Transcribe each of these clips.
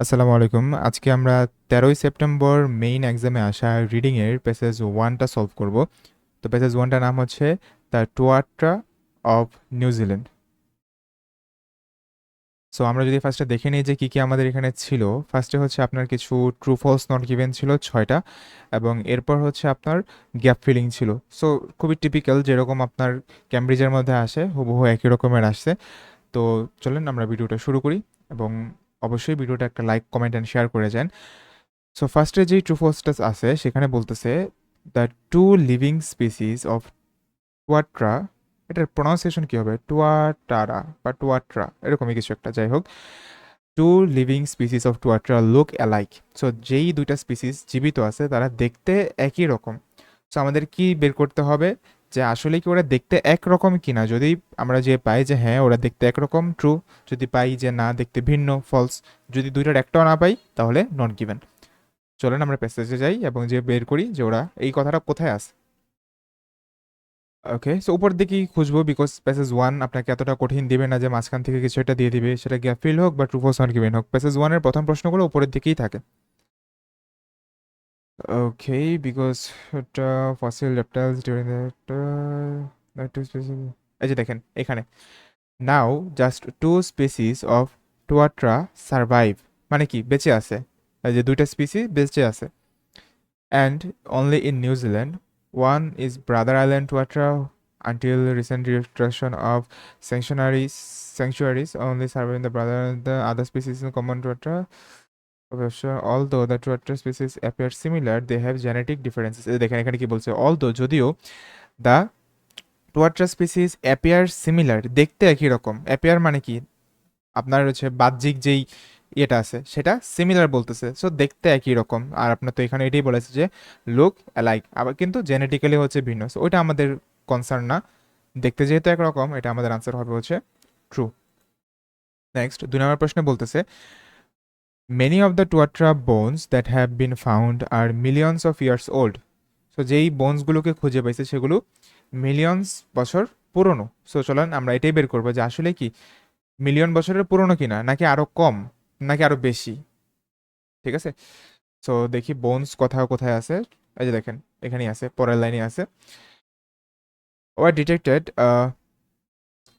আসসালামু আলাইকুম। আজকে আমরা তেরোই সেপ্টেম্বর মেইন এক্সামে আসা রিডিংয়ের প্যাসেজ ওয়ানটা সলভ করব। তো প্যাসেজ ওয়ানটার নাম হচ্ছে the tuatara of New Zealand so আমরা যদি ফার্স্টে দেখে নিই যে কী কী আমাদের এখানে ছিল ফার্স্টে হচ্ছে আপনার কিছু ট্রু ফলস নট গিভেন ছিল ছয়টা এবং এরপর হচ্ছে আপনার গ্যাপ ফিলিং ছিল। সো খুবই টিপিক্যাল যেরকম আপনার ক্যামব্রিজের মধ্যে আসে, হুবহু একই রকমের আসছে। তো, চলেন আমরা ভিডিওটা শুরু করি এবং অবশ্যই ভিডিওটা একটা লাইক কমেন্ট অ্যান্ড শেয়ার করে যান। সো ফার্স্টে যেই ট্রু ফলসটাস আছে, সেখানে বলতেছে the two living species of tuatara এটার প্রনাউন্সিয়েশন কী হবে? টুয়াটারা বা টুয়াট্রা এরকমই কিছু একটা, যাই হোক। Two living species of tuatara look alike so যেই দুইটা স্পিসিস জীবিত আছে, তারা দেখতে একই রকম। সো আমাদের কি বের করতে হবে? যে আসলে কি ওরা দেখতে একরকম কিনা? যদি আমরা যে পাই যে হ্যাঁ ওরা দেখতে একরকম ট্রু যদি পাই যে না, দেখতে ভিন্ন ফলস যদি দুইটার একটাও না পাই, তাহলে নট গিভেন চলেন আমরা প্যাসেজে যাই এবং যে বের করি যে ওরা এই কথাটা কোথায় আছে? ওকে সো উপর দিকেই খুঁজবো বিকজ প্যাসেজ ওয়ান আপনাকে এতটা কঠিন দিবে না যে মাঝখান থেকে কিছু একটা দিয়ে দিবে। সেটা গ্যাপ ফিল হোক বা ট্রু ফলস নট গিভেন হোক। প্যাসেজ ওয়ানের প্রথম প্রশ্নগুলো উপরের দিকেই থাকে। ওকে বিকজ এটা ফসিল রেপটাইলস ডিউরিং এই যে দেখেন, এখানে। Now just two species of tuatara survive মানে কি, বেঁচে আছে। এই যে দুইটা স্পিসিস বেঁচে আছে। And only in New Zealand one is Brother Island until recent restoration of sanctuaries sanctuaries only surviving the brother, the other species in common tuatra. Although the tuatra species appear similar, they have genetic differences. এই দেখেন, এখানে কি বলছে? Although, যদিও the tuatara species appear similar দেখতে একই রকম। Appear মানে কি? আপনার হচ্ছে বাহ্যিক যেই ইয়েটা আছে, সেটা সিমিলার বলতেছে। সো দেখতে একই রকম। আর আপনার তো এখানে এটাই বলেছে যে লুক অ্যালাইক আবার কিন্তু জেনেটিক্যালি হচ্ছে ভিন্ন। সো ওইটা আমাদের কনসার্ন না। দেখতে যেহেতু একরকম, এটা আমাদের আনসার হবে হচ্ছে ট্রু নেক্সট দুই নম্বর প্রশ্নে বলতেছে many of the tuatara bones that have been found are millions of years old so যেই বোনসগুলোকে খুঁজে পাইছে সেগুলো মিলিয়নস বছর পুরনো। সো চলেন আমরা এটাই বের করব যে আসলে কি? মিলিয়ন বছরের পুরনো কিনা? নাকি আরও কম? নাকি আরও বেশি? ঠিক আছে? সো দেখি বোনস কোথাও কোথায় আছে। এই যে দেখেন এখানেই আছে পরের লাইনে আছে। Detected uh,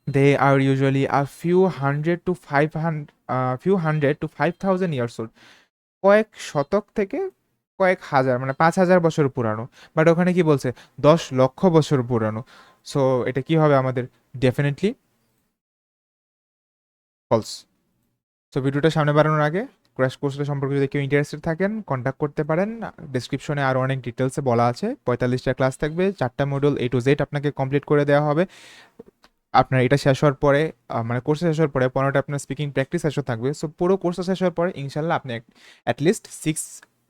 they are usually a few hundred to five hundred uh, few hundred to five thousand years old. কয়েক শতক থেকে কয়েক হাজার মানে পাঁচ হাজার বছর পুরানো। বাট ওখানে কি বলছে? দশ লক্ষ বছর পুরানো। সো এটা কি হবে আমাদের? ডেফিনেটলি ফলস সো ভিডিওটা সামনে বাড়ানোর আগে ক্র্যাশ কোর্সটা সম্পর্কে যদি কেউ ইন্টারেস্টেড থাকেন কন্ট্যাক্ট করতে পারেন। ডিসক্রিপশনে আরও অনেক ডিটেলসে বলা আছে। পঁয়তাল্লিশটা ক্লাস থাকবে চারটা মডিউল এ টু জেড আপনাকে কমপ্লিট করে দেওয়া হবে। আপনার এটা শেষ হওয়ার পরে মানে কোর্স শেষ হওয়ার পরে, পনেরোটা আপনার স্পিকিং প্র্যাকটিস শেষ থাকবে। সো পুরো কোর্স শেষ হওয়ার পরে, ইনশাল্লাহ আপনি অ্যাটলিস্ট সিক্স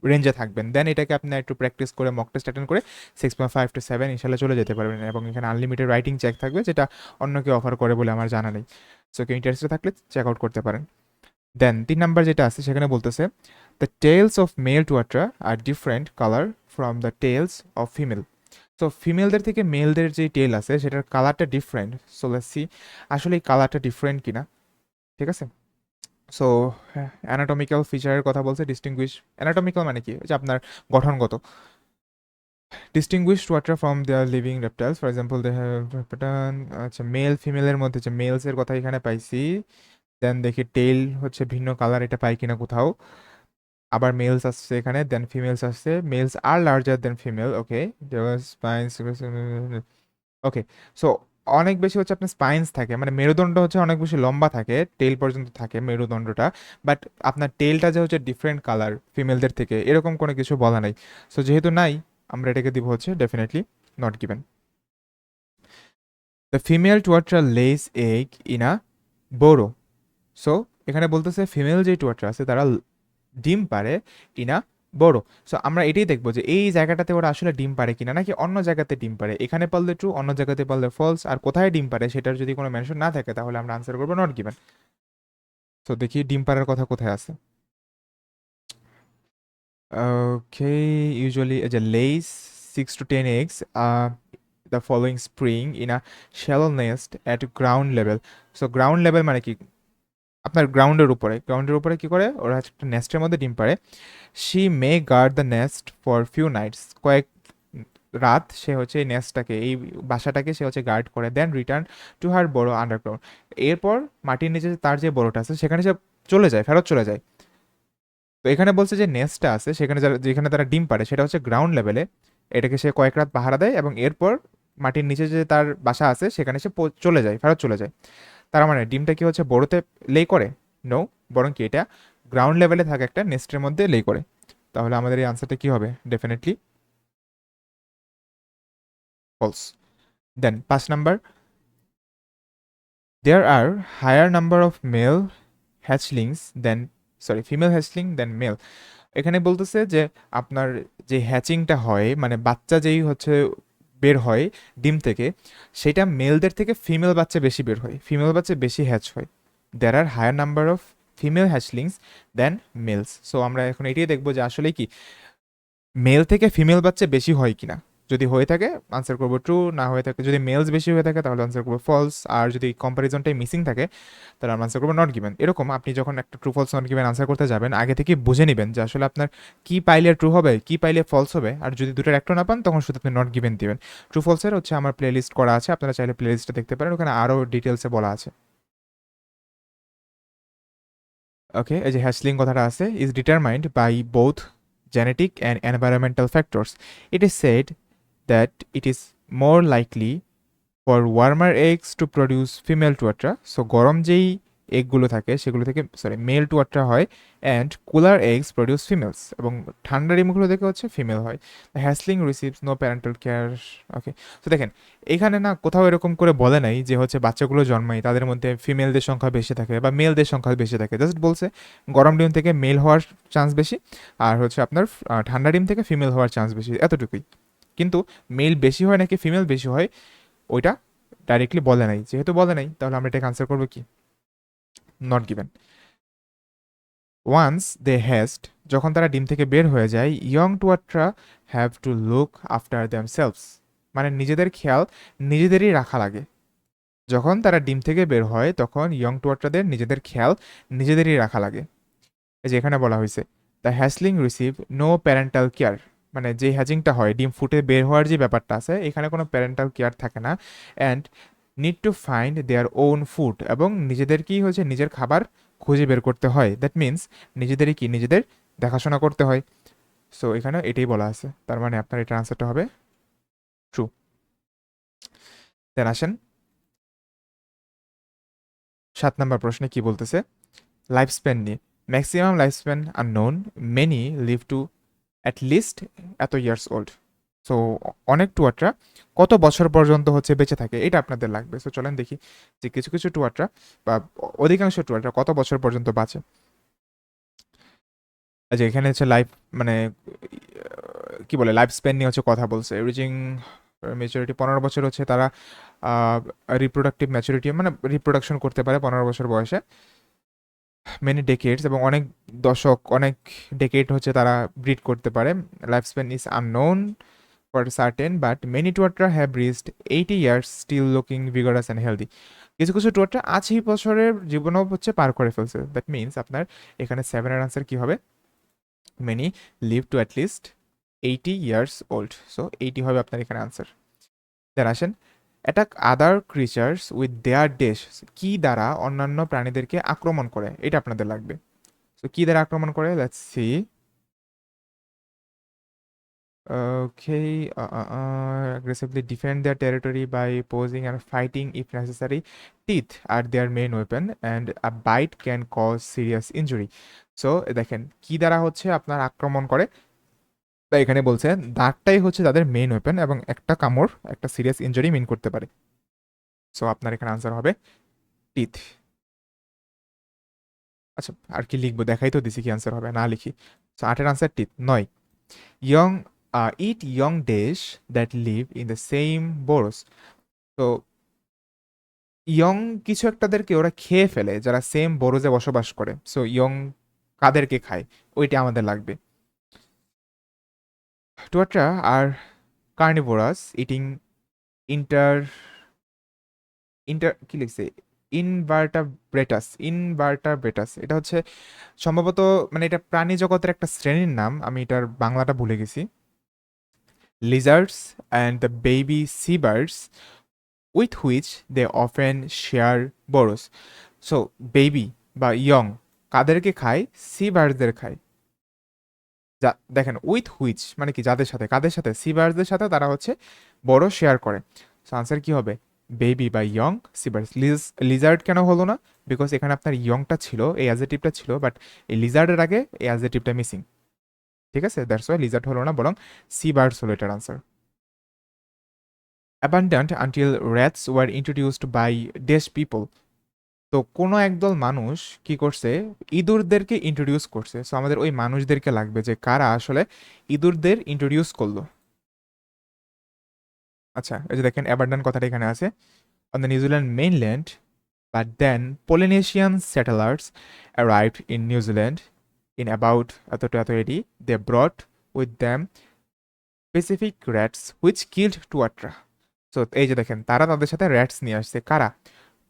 রেঞ্জে থাকবেন। দেন এটাকে আপনি একটু প্র্যাকটিস করে মক টেস্ট অ্যাটেন্ড করে six point five to seven ইনশাল্লাহ চলে যেতে পারবেন। এবং এখানে আনলিমিটেড রাইটিং চেক থাকবে, যেটা অন্য কেউ অফার করে বলে আমার জানা নেই। সো কেউ ইন্টারেস্টেড থাকলে চেক আউট করতে পারেন। দেন তিন নাম্বার যেটা আছে, সেখানে বলতেছে the tails of male tuatara are different colour from the tails of female so ফিমেলদের থেকে মেলদের যে টেল আছে, সেটার কালারটা ডিফারেন্ট সো সি আসলে এই কালারটা ডিফারেন্ট কিনা। ঠিক আছে? সো অ্যানাটমিক্যাল ফিচারের কথা বলছে ডিস্টিংগুইশ অ্যানাটমিক্যাল মানে কি? যে আপনার গঠনগত। Distinguish water from their living reptiles for example they pattern আচ্ছা মেল ফিমেলের মধ্যে যে মেলসের কথা এখানে পাইছি দেন দেখি টেল হচ্ছে ভিন্ন কালার এটা পাই কিনা কোথাও। আবার মেলস আসছে এখানে দেন ফিমেলস আসছে। Males are larger than female okay okay so অনেক বেশি হচ্ছে আপনার স্পাইন্স থাকে মানে মেরুদণ্ড হচ্ছে অনেক বেশি লম্বা থাকে টেল পর্যন্ত থাকে মেরুদণ্ডটা বাট আপনার টেলটা যে হচ্ছে ডিফারেন্ট কালার ফিমেলদের থেকে, এরকম কোনো কিছু বলা নাই। সো যেহেতু নাই, আমরা এটাকে দিব হচ্ছে definitely not given the female tuatara lays egg in a burrow so এখানে বলতেছে ফিমেল যে টুয়াট্রা আছে, তারা ডিম পারে কিনা বড়। সো আমরা এটাই দেখব যে এই জায়গাটাতে ওরা আসলে ডিম পারে কিনা নাকি অন্য জায়গাতে ডিম পারে। এখানে পারলে ট্রু অন্য জায়গাতে পারলে ফলস আর কোথায় ডিম পারে সেটার যদি কোনো মেনশন না থাকে তাহলে আমরা আনসার করব নট গিভেন তো দেখি ডিম পাড়ার কথা কোথায় আছে। ওকে ইউজুয়ালি যে lays six to ten eggs the following spring in a shallow nest at ground level so ground level মানে কি? আপনার গ্রাউন্ডের উপরে গ্রাউন্ডের উপরে কি করে? ওরা একটা নেস্টের মধ্যে ডিম পারে she may guard the nest for few nights কয়েক রাত সে হচ্ছে এই নেস্টটাকে এই বাসাটাকে সে হচ্ছে গার্ড করে দেন রিটার্ন টু হার বড় আন্ডারগ্রাউন্ড এরপর মাটির নিচে তার যে বড়টা আছে, সেখানে সে চলে যায়, ফেরত চলে যায়। তো এখানে বলছে যে নেস্টটা আছে, সেখানে যারা, যেখানে তারা ডিম পারে সেটা হচ্ছে গ্রাউন্ড লেভেলে এটাকে সে কয়েক রাত পাহারা দেয় এবং এরপর মাটির নিচে যে তার বাসা আছে, সেখানে সে চলে যায়, ফেরত চলে যায়। তার মানে ডিমটা কি হচ্ছে বড়োতে লে করে? নো বরং কি এটা গ্রাউন্ড লেভেলে থাকা একটা নেস্টের মধ্যে লে করে। তাহলে আমাদের এই আনসারটা কি হবে? ডেফিনেটলি ফলস দেন পাঁচ number there are higher number of male hatchlings then sorry female hatchling than male এখানে বলতেছে যে, আপনার যে হ্যাচিংটা হয় মানে বাচ্চা যেই হচ্ছে বের হয় ডিম থেকে, সেটা মেলদের থেকে ফিমেল বাচ্চা বেশি বের হয় ফিমেল বাচ্চা বেশি হ্যাচ হয়। There are higher number of female hatchlings than males so আমরা এখন এটাই দেখব যে আসলে কি মেল থেকে ফিমেল বাচ্চা বেশি হয় কিনা। যদি হয়ে থাকে আনসার করব ট্রু না হয়ে থাকে, যদি মেলস বেশি হয়ে থাকে, তাহলে আনসার করব ফলস আর যদি কম্প্যারিজনটাই মিসিং থাকে, তাহলে আমরা আনসার করব নট গিভেন এরকম আপনি যখন একটা true false not given answer করতে যাবেন, আগে থেকে বুঝে নেবেন যে আসলে আপনার কি পাইলে ট্রু হবে, কি পাইলে ফলস হবে, আর যদি দুটোর একটা না পান, তখন শুধু আপনি নট গিভেন দিবেন। ট্রু ফলসের হচ্ছে আমার প্লে লিস্ট করা আছে, আপনারা চাইলে প্লে লিস্টটা দেখতে পারেন, ওখানে আরও ডিটেলসে বলা আছে। ওকে এই যে হ্যাসলিং কথাটা আছে is determined by both genetic and environmental factors. It is said that it is more likely for warmer eggs to produce female tuatra. So, গরম যেই এগগুলো থাকে, সেগুলো থেকে সরি মেল টুয়াট্রা হয় and cooler eggs produce females এবং ঠান্ডা ডিমগুলো থেকে হচ্ছে ফিমেল হয়। Hatchling receives no parental care okay তো দেখেন, এখানে না কোথাও এরকম করে বলে নাই যে হচ্ছে বাচ্চাগুলো জন্মায়, তাদের মধ্যে ফিমেলদের সংখ্যা বেশি থাকে বা মেলদের সংখ্যা বেশি থাকে। জাস্ট বলছে, গরম ডিম থেকে মেল হওয়ার চান্স বেশি, আর হচ্ছে আপনার ঠান্ডা ডিম থেকে ফিমেল হওয়ার চান্স বেশি, এতটুকুই। কিন্তু মেল বেশি হয় নাকি ফিমেল বেশি হয়, ওইটা ডাইরেক্টলি বলে নাই। যেহেতু বলে নাই, তাহলে আমরা এটাকে আনসার করব কি? Not given once they hatch যখন তারা ডিম থেকে বের হয়ে যায় young tuatara have to look after themselves মানে নিজেদের খেয়াল নিজেদেরই রাখা লাগে। যখন তারা ডিম থেকে বের হয়, তখন ইয়ং টুয়াট্রাদের নিজেদের খেয়াল নিজেদেরই রাখা লাগে। এই যে এখানে বলা হয়েছে the hatchling receive no parental care মানে যে হ্যাজিংটা হয়, ডিম ফুটে বের হওয়ার যে ব্যাপারটা আছে, এখানে কোনো প্যারেন্টাল কেয়ার থাকে না। And need to find their own food এবং নিজেদেরকেই হচ্ছে নিজের খাবার খুঁজে বের করতে হয়। দ্যাট মিন্স নিজেদেরই কি, নিজেদের দেখাশোনা করতে হয়। সো এখানে এটাই বলা আছে। তার মানে আপনার এটা আনসারটা হবে ট্রু দেন আসেন। সাত নম্বর প্রশ্নে কি বলতেছে? লাইফ স্প্যান নিয়ে। Maximum life span are known many live to at least এত ইয়ার্স ওল্ড সো অনেক টুয়াটরা কত বছর পর্যন্ত হচ্ছে বেঁচে থাকে, এটা আপনাদের লাগবে। সো চলেন দেখি যে কিছু কিছু টুয়াটরা বা অধিকাংশ টুয়াটরা কত বছর পর্যন্ত বাঁচে। আচ্ছা এখানে হচ্ছে লাইফ মানে কি বলে লাইফ স্প্যান নিয়ে হচ্ছে কথা বলছে। রিচিং মেচুরিটি পনেরো বছর হচ্ছে তারা রিপ্রোডাক্টিভ ম্যাচুরিটি মানে রিপ্রোডাকশন করতে পারে পনেরো বছর বয়সে। মেনি ডেকেটস এবং অনেক দশক, অনেক ডেকেট হচ্ছে তারা ব্রিড করতে পারে। Life span is unknown for certain but many tuatara have reached eighty years still looking vigorous and healthy কিছু কিছু টুয়াট্রা আশি বছরের জীবনও হচ্ছে পার করে ফেলছে। দ্যাট মিনস আপনার এখানে সেভেনের আনসার কী হবে? Many live to at least eighty years old so eighty হবে আপনার এখানে আনসার দেন আসেন attack other creatures with their ডেস কি দ্বারা অন্যান্য প্রাণীদেরকে আক্রমণ করে? এটা আপনাদের লাগবে। সো কি দ্বারা আক্রমণ করে? Let's see okay aggressively defend their territory by posing and fighting if necessary teeth are their main weapon and a bite can cause serious injury so দেখেন, কি দ্বারা হচ্ছে আপনার আক্রমণ করে? তাই এখানে বলছে, দাঁতটাই হচ্ছে তাদের মেইন ওয়েপেন এবং একটা কামড়, একটা সিরিয়াস ইঞ্জুরি মিন করতে পারে। সো আপনার এখানে আনসার হবে টিথ আচ্ছা আর কি লিখব? দেখাই তো, দিছি কি আনসার হবে, না লিখি। সো আটের আনসার টিথ নয়। Young eat young fish that live in the same burrows. তো ইয়ং কিছু একটাদেরকে ওরা খেয়ে ফেলে, যারা সেম বোরোজে বসবাস করে। সো ইয়ং কাদেরকে খায়? ওইটা আমাদের লাগবে। Tuatara are carnivorous eating inter inter কি লিখছে? ইনভার্টাব্রেটাস ইনভার্টাব্রেটাস এটা হচ্ছে সম্ভবত মানে এটা প্রাণী জগতের একটা শ্রেণির নাম, আমি এটার বাংলাটা ভুলে গেছি। Lizards and the baby sea birds with which they often share burrows so baby বা ইয়ং কাদেরকে খায়? সি বার্ডসদের খায়। যা, দেখেন উইথ হুইচ মানে কি যাদের সাথে, কাদের সাথে? সি বার্ডসদের সাথে তারা হচ্ছে বড় শেয়ার করে। সো আনসার কি হবে? বেবি বা ইয়ং সিবার্স লিজার্ড কেন হলো না? বিকজ এখানে আপনার ইয়ংটা ছিল, এই অ্যাজেটিভটা ছিল বাট এই লিজার্ডের আগে এই অ্যাজেটিভটা মিসিং ঠিক আছে? দ্যাটস ওয়াই লিজার্ড হলো না, বরং সি বার্ডস হলো এটার answer abundant until rats were introduced by these people তো কোনো একদল মানুষ কি করছে? ইঁদুরদেরকে ইন্ট্রোডিউস করছে। সো আমাদের ওই মানুষদেরকে লাগবে যে কারা আসলে ইঁদুরদের ইন্ট্রোডিউস করল। আচ্ছা এই যে দেখেন অ্যাবান্ডান কথাটা এখানে আছে। On the New Zealand mainland but then Polynesian settlers arrived in New Zealand in about এত টু এত AD they brought with them specific rats which killed to tuatara so এই যে দেখেন, তারা তাদের সাথে র্যাটস নিয়ে আসছে। কারা?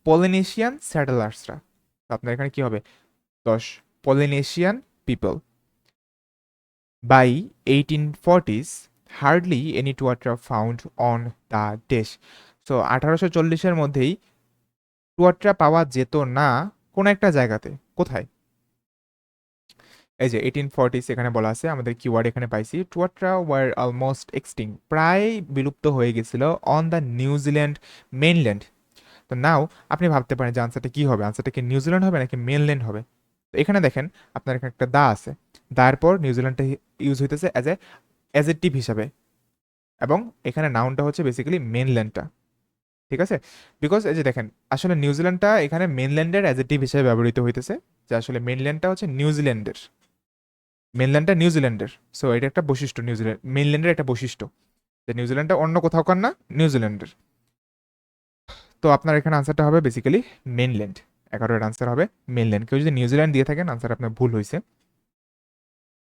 পলিনেশিয়ান স্যাটেলার্সরা আপনার এখানে কি হবে? দশ। Polynesian people by eighteen forties hardly any tuatara found on the dash so আঠারোশো চল্লিশের মধ্যেই টুয়াট্রা পাওয়া যেত না কোনো একটা জায়গাতে। কোথায়? এই যে এইটিন ফর্টিস এখানে বলা আছে, আমাদের কিওয়ার্ড এখানে পাইছি। টুয়াট্রা ওয়ার অলমোস্ট এক্সটিং প্রায় বিলুপ্ত হয়ে গেছিল অন দ্য নিউজিল্যান্ড মেইনল্যান্ড তো নাও আপনি ভাবতে পারেন যে আনসারটা কী হবে? আনসারটা কি নিউজিল্যান্ড হবে নাকি মেনল্যান্ড হবে? তো এখানে দেখেন আপনার এখানে একটা দা আছে। দায়ের পর নিউজিল্যান্ডটা ইউজ হইতেছে as a as a adjective হিসাবে। এবং এখানে নাউনটা হচ্ছে বেসিক্যালি মেনল্যান্ডটা ঠিক আছে? বিকজ এই যে দেখেন, আসলে নিউজিল্যান্ডটা এখানে মেনল্যান্ডের অ্যাজ এ অ্যাজেটিভ হিসেবে ব্যবহৃত হইতেছে, যে আসলে মেনল্যান্ডটা হচ্ছে নিউজিল্যান্ডের মেনল্যান্ডটা নিউজিল্যান্ডের সো এটা একটা বৈশিষ্ট্য নিউজিল্যান্ড মেনল্যান্ডের একটা বৈশিষ্ট্য। যে নিউজিল্যান্ডটা অন্য কোথাও কার না নিউজিল্যান্ডের তো আপনার এখানে আনসারটা হবে বেসিক্যালি মেনল্যান্ড এগারোর আনসার হবে মেনল্যান্ড কেউ যদি নিউজিল্যান্ড দিয়ে থাকেন আনসার আপনার ভুল হয়েছে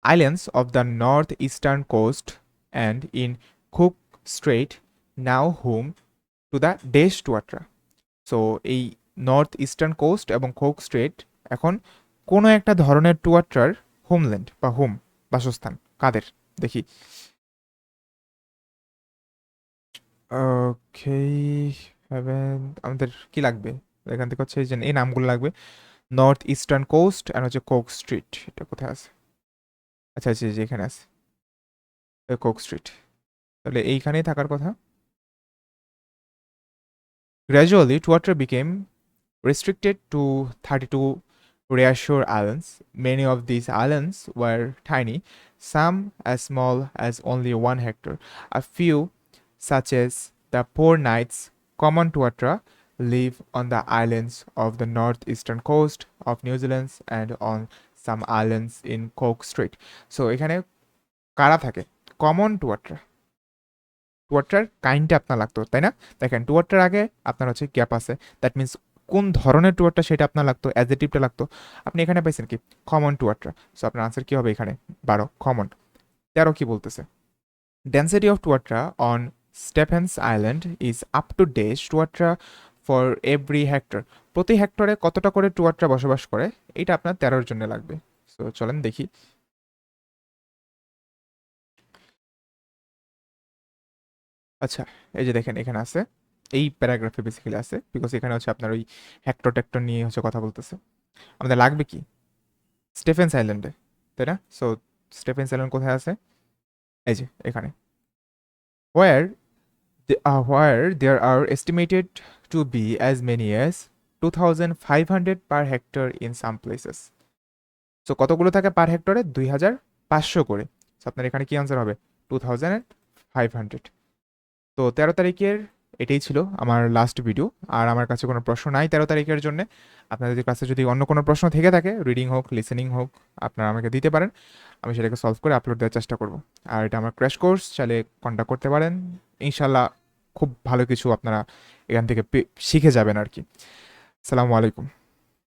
islands of the northeastern coast and in Cook Strait, now home to the Desh Tuatra. So এই নর্থ ইস্টার্ন কোস্ট এবং কোক স্ট্রেট এখন কোনো একটা ধরনের টুয়াট্রার হোমল্যান্ড বা হোম বাসস্থান, কাদের? দেখি। ওকে আমাদের কি লাগবে? এখান থেকে হচ্ছে যে এই নামগুলো লাগবে। নর্থ ইস্টার্ন কোস্ট অ্যান্ড হচ্ছে কোক স্ট্রিট এটা কোথায় আছে? আচ্ছা আচ্ছা যে এখানে আছে। কোক স্ট্রিট তাহলে এইখানেই থাকার কথা। Gradually tuatara became restricted to thirty two offshore islands many of these islands are tiny some as small as only one hectare a few such as the Four Knights common tuatra, live on the islands of the northeastern coast of New Zealand and on some islands in Cook Strait. So এখানে কারা থাকে? Common টুয়াট্রা টুয়াট্রার কাইন্ডটা আপনার লাগতো তাই না? দেখেন টুয়াট্রার আগে আপনার হচ্ছে গ্যাপ আছে। দ্যাট মিনস কোন ধরনের টুয়ারটা সেটা আপনার লাগতো অ্যাজেটিভটা লাগতো। আপনি এখানে পাইছেন কি? কমন টুয়ারটা সো আপনার আনসার কি হবে এখানে? বারো কমন তেরো কি বলতেছে? Density of tuatara on Stephens Island is up to days tuatara for every hectare প্রতি হেক্টরে কতটা করে টুয়াট্রা বসবাস করে? এটা আপনার তেরোর জন্য লাগবে। সো চলেন দেখি। আচ্ছা এই যে দেখেন, এখানে আছে। এই প্যারাগ্রাফে বেসিক্যালি আছে বিকজ এখানে হচ্ছে আপনার ওই হ্যাক্টর ট্যাক্টর নিয়ে হচ্ছে কথা বলতেছে। আমাদের লাগবে কি? স্টেফেন্স আইল্যান্ডে তাই না? সো স্টেফেন্স আইল্যান্ড কোথায় আছে? এই যে, এখানে। Where there are estimated to be as many as two thousand five hundred per hectare in some places so কতগুলো থাকে পার হেক্টরে দুই হাজার পাঁচশো করে। আপনার এখানে কি আনসার হবে? টু থাউজেন্ড ফাইভ হান্ড্রেড তো তেরো তারিখের এটাই ছিল আমার লাস্ট ভিডিও আর আমার কাছে কোনো প্রশ্ন নাই তেরো তারিখের জন্য। আপনাদের কাছে যদি অন্য কোনো প্রশ্ন থেকে থাকে রিডিং হোক লিসেনিং হোক, আপনারা আমাকে দিতে পারেন। আমি সেটাকে সলভ করে আপলোড দেওয়ার চেষ্টা করব। আর এটা আমার ক্র্যাশ কোর্স চাইলে কন্ট্যাক্ট করতে পারেন। ইনশাল্লাহ খুব ভালো কিছু আপনারা এখান থেকে শিখে যাবেন আর কি। সালামু আলাইকুম।